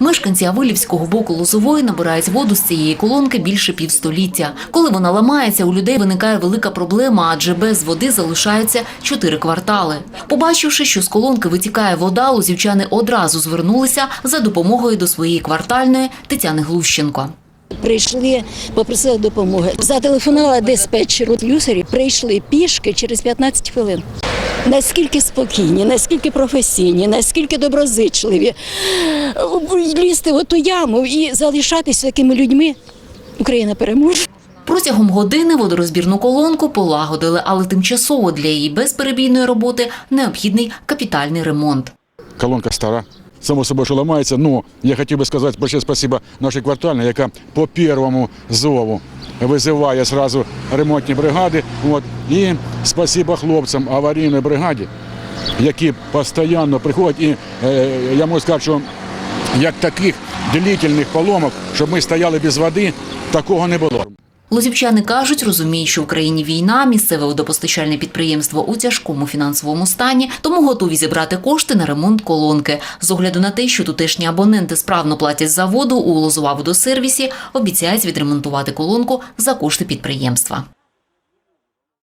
Мешканці Авилівського боку Лозової набирають воду з цієї колонки більше півстоліття. Коли вона ламається, у людей виникає велика проблема, адже без води залишаються чотири квартали. Побачивши, що з колонки витікає вода, лозівчани одразу звернулися за допомогою до своєї квартальної Тетяни Глущенко. Прийшли, попросили допомоги. Зателефонувала диспетчеру люсарі, прийшли пішки через 15 хвилин. Наскільки спокійні, наскільки професійні, наскільки доброзичливі. Лізти в ту яму і залишатися такими людьми, Україна переможе. Протягом години водорозбірну колонку полагодили, але тимчасово для її безперебійної роботи необхідний капітальний ремонт. колонка стара. Само собою, що ламається. Ну, я хотів би сказати большое спасибо нашій квартальній, яка по першому зову визиває одразу ремонтні бригади. От. І спасіба хлопцям аварійної бригаді, які постійно приходять. І е, я можу сказати, що як таких длительних поломок, щоб ми стояли без води, такого не було. Лозівчани кажуть, розуміють, що в країні війна, місцеве водопостачальне підприємство у тяжкому фінансовому стані, тому готові зібрати кошти на ремонт колонки. З огляду на те, що тутешні абоненти справно платять за воду у Лозова водосервісі, обіцяють відремонтувати колонку за кошти підприємства.